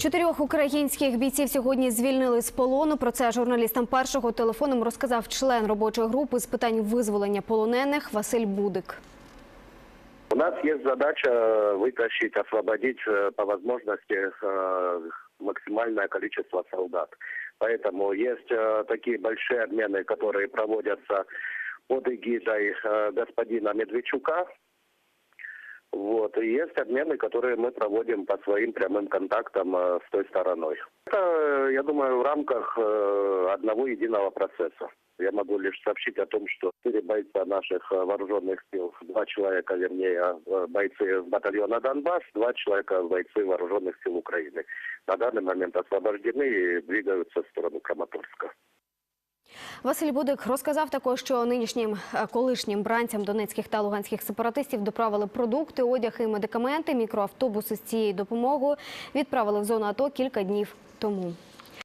Чотирьох українських бійців сьогодні звільнили з полону. Про це журналістам першого телефоном розказав член робочої групи з питань визволення полонених Василь Будик. У нас есть задача вытащить, освободить э, по возможности э, максимальное количество солдат. Поэтому есть э, такие большие обмены, которые проводятся под эгидой э, господина Медведчука. Вот. И есть обмены, которые мы проводим по своим прямым контактам э, с той стороной. Это, э, я думаю, в рамках э, одного единого процесса. Я могу лишь сообщить о том, что четыре бойца наших вооруженных сил, два человека, вернее, бойцы батальона «Донбасс», два человека бойцы вооруженных сил Украины. На данный момент освобождены и двигаются в сторону Краматорска. Василь Будик розказав також, що нинішнім е, колишнім бранцям донецьких та луганських сепаратистів доправили продукти, одяг і медикаменти. Мікроавтобуси з цією допомогою відправили в зону АТО кілька днів тому.